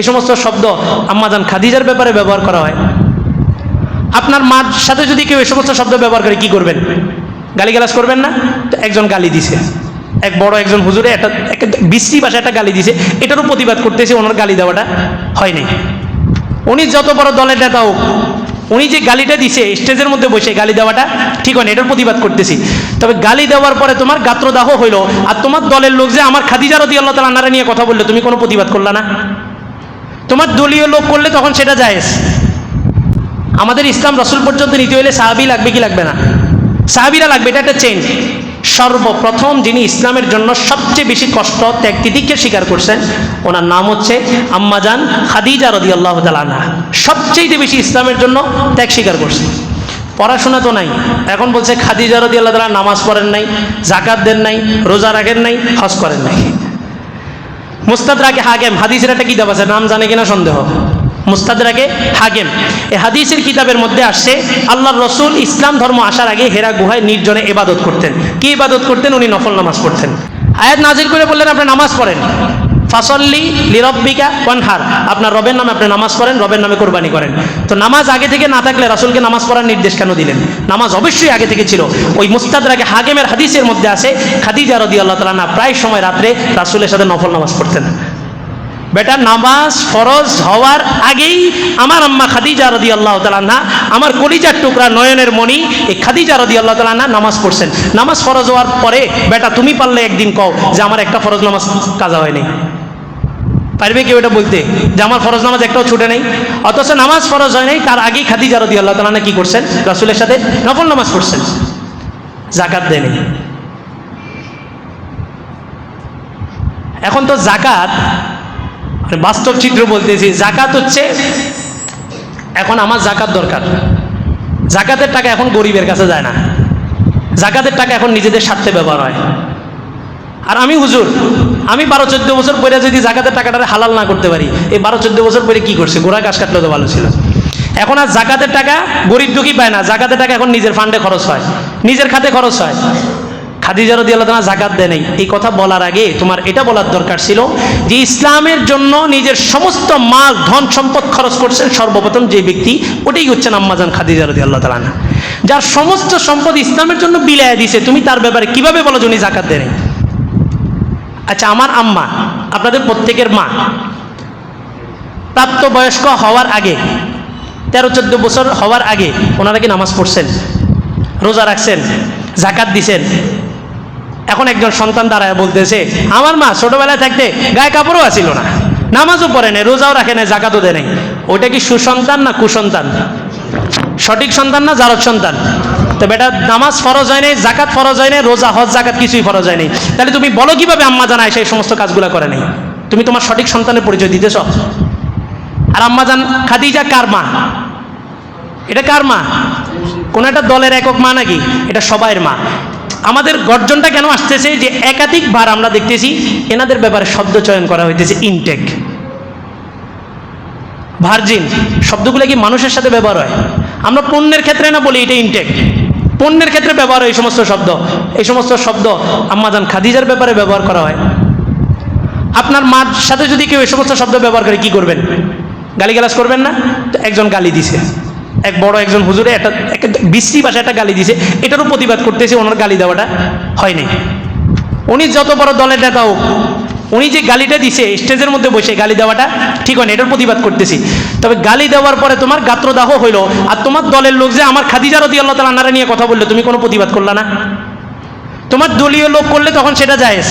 এই সমস্ত শব্দ আম্মাজান খাদিজার ব্যাপারে ব্যবহার করা হয়। আপনার মার সাথে যদি কেউ এই সমস্ত শব্দ ব্যবহার করে, কি করবেন? গালিগালাজ করবেন না? তো একজন গালি দিছে। এক বড় একজন হুজুরে একটা একটা বিশ্রী ভাষায় একটা গালি দিছে। এটারও প্রতিবাদ করতেছে, ওনার গালি দেওয়াটা হয়নি। উনি যত বড় দলের নেতা হোক, উনি যে গালিটা দিছে, স্টেজের মধ্যে বসে গালি দেওয়াটা ঠিক হয় না এটার প্রতিবাদ করতেছি। তবে গালি দেওয়ার পরে তোমার গাত্রদাহ হইল, আর তোমার দলের লোক যে আমার খাদিজা রদি আল্লাহ তালা নিয়ে কথা বললে, তুমি কোনো প্রতিবাদ করলা না? তোমার দলীয় লোক করলে তখন সেটা জায়েজ। আমাদের ইসলাম রসুল পর্যন্ত নিতে হলে সাহাবি লাগবে কি লাগবে না? সাহাবিরা লাগবে, এটা একটা চেঞ্জ সর্বপ্রথম যিনি ইসলামের জন্য সবচেয়ে বেশি কষ্ট, ত্যাগ তিতিককে স্বীকার করছেন, ওনার নাম হচ্ছে আম্মাজান খাদিজা রদি আল্লাহ তালা সবচেয়ে বেশি ইসলামের জন্য ত্যাগ স্বীকার করছে। পড়াশোনা তো নাই। এখন বলছে খাদিজা রদি আল্লাহ তালা নামাজ পড়েন নাই জাকাত দেন নাই, রোজা রাখেন নাই, হজ করেন নাই। মুস্তাদরাকে হাকেম হাদিসের একটা কিতাব আছে, নাম জানে কিনা সন্দেহ? মুস্তাদরাকে হাকেম এ হাদিসের কিতাবের মধ্যে আসছে, আল্লাহর রসুল ইসলাম ধর্ম আসার আগে হেরা গুহায় নির্জনে এবাদত করতেন। কি ইবাদত করতেন? উনি নফল নামাজ পড়তেন। আয়াত নাজির করে বললেন, আপনার নামাজ পড়েন। ফাসল্লি লিরব্বিকা কনহার আপনার রবের নামে আপনি নামাজ পড়েন, রবের নামে কোরবানি করেন। তো নামাজ আগে থেকে না থাকলে রাসুলকে নামাজ পড়ার নির্দেশ কেন দিলেন? নামাজ অবশ্যই আগে থেকে ছিল। ওই মুস্তাদরাকে হাগেমের হাদিসের মধ্যে আছে, খাদিজা রদি আল্লাহ তালা প্রায় সময় রাত্রে রাসুলের সাথে নফল নামাজ পড়তেন। বেটা, নামাজ ফরজ হওয়ার আগেই আমার আম্মা খাদিজা রদি আল্লাহ তালান্না আমার কলিজার টুকরা নয়নের মণি, এই খাদিজা রদি আল্লাহ তালান্না নামাজ পড়ছেন। নামাজ ফরজ হওয়ার পরে, বেটা, তুমি পারলে একদিন কও যে আমার একটা ফরজ নামাজ কাজা হয়নি। পারবে কেউ এটা বলতে? যে আমার ফরজ নামাজ একটাও ছুটে নেই। অথচ নামাজ ফরজ হয় নাই, তার আগেই খাদিজা রদি আল্লাহ তালান্না কি করছেন, রাসুলের সাথে নফল নামাজ পড়ছেন। জাকাত দেয়নি এখন তো জাকাত মানে বাস্তব চিত্র বলতেছি জাকাত হচ্ছে এখন আমার জাকাত দরকার। জাকাতের টাকা এখন গরিবের কাছে যায় না। জাকাতের টাকা এখন নিজেদের স্বার্থে ব্যবহার হয়। আর আমি হুজুর, আমি বারো চোদ্দ বছর পরে যদি জাকাতের টাকাটা হালাল না করতে পারি, এই বারো চোদ্দ বছর পরে কি করছে? গোড়া গাছ কাটলে তো ভালো ছিল। এখন আর জাকাতের টাকা গরিব দুঃখী পায় না, জাকাতের টাকা এখন নিজের ফান্ডে খরচ হয়, নিজের খাতে খরচ হয়। খাদিজা রদি আল্লাহ জাকাত দেয় নাই। এই কথা বলার আগে তোমার এটা বলার দরকার ছিল যে ইসলামের জন্য নিজের সমস্ত মাল, ধন, সম্পদ খরচ করছেন সর্বপ্রথম যে ব্যক্তি, ওটাই হচ্ছেন আম্মাজান খাদিজা রদি আল্লাহ তালা যার সমস্ত সম্পদ ইসলামের জন্য বিলায় দিছে, তুমি তার ব্যাপারে কীভাবে বলো যে উনি জাকাত দেয় নাই? আচ্ছা আমার আম্মা, আপনাদের প্রত্যেকের মা, প্রাপ্তবয়স্ক হওয়ার আগে তেরো চোদ্দ বছর হওয়ার আগে ওনারা কি নামাজ পড়ছেন, রোজা রাখছেন জাকাত দিছেন? এখন একজন সন্তান দাঁড়ায় বলতেছে, আমার মা ছোটবেলায় থাকতে গায়ে কাপড়ও আসিল না, নামাজও পড়ে নেই, রোজাও রাখে নাই জাকাতও দেয় নাই। ওইটা কি সুসন্তান না কুসন্তান? সঠিক সন্তান না জারক সন্তান? তো বেটা, নামাজ ফরজ হয় নাই জাকাত ফরজ হয় নাই, রোজা, হজ জাকাত কিছুই ফরজ হয় নাই। তাহলে তুমি বলো কীভাবে আম্মা জানায় সেই সমস্ত কাজগুলো করে নাই? তুমি তোমার সঠিক সন্তানের পরিচয় দিতেছ? আর আম্মা জান, খাদিজা কার মা? এটা কার মা? কোন একটা দলের একক মা নাকি? এটা সবাইয়ের মা। আমাদের গর্জনটা কেন আসতেছে যে একাধিকবার আমরা দেখতেছি, এনাদের ব্যাপারে শব্দ চয়ন করা হইতেছে ইনটেক ভার্জিন শব্দগুলো কি মানুষের সাথে ব্যবহার হয়? আমরা পণ্যের ক্ষেত্রে না বলি এটা ইনটেক পণ্যের ক্ষেত্রে ব্যবহার এই সমস্ত শব্দ। এই সমস্ত শব্দ আম্মাজান খাদিজার ব্যাপারে ব্যবহার করা হয়। আপনার মার সাথে যদি কেউ এই সমস্ত শব্দ ব্যবহার করে, কি করবেন? গালিগালাজ করবেন না? তো একজন গালি দিছে। এক বড় একজন হুজুরে একটা একটা বিশ্রী ভাষায় একটা গালি দিছে। এটারও প্রতিবাদ করতেছে, ওনার গালি দেওয়াটা হয়নি। উনি যত বড় দলের নেতা হোক উনি যে গালিটা দিছে, স্টেজের মধ্যে বসে গালি দেওয়াটা, ঠিক হয় না, এটার প্রতিবাদ করতেছি। তবে গালি দেওয়ার পরে তোমার গাত্রদাহ হইল, আর তোমার দলের লোক যে আমার খাদিজার রদি আল্লাহ তালা নিয়ে কথা বললে, তুমি কোনো প্রতিবাদ করলা না? তোমার দলীয় লোক করলে তখন সেটা জায়েজ।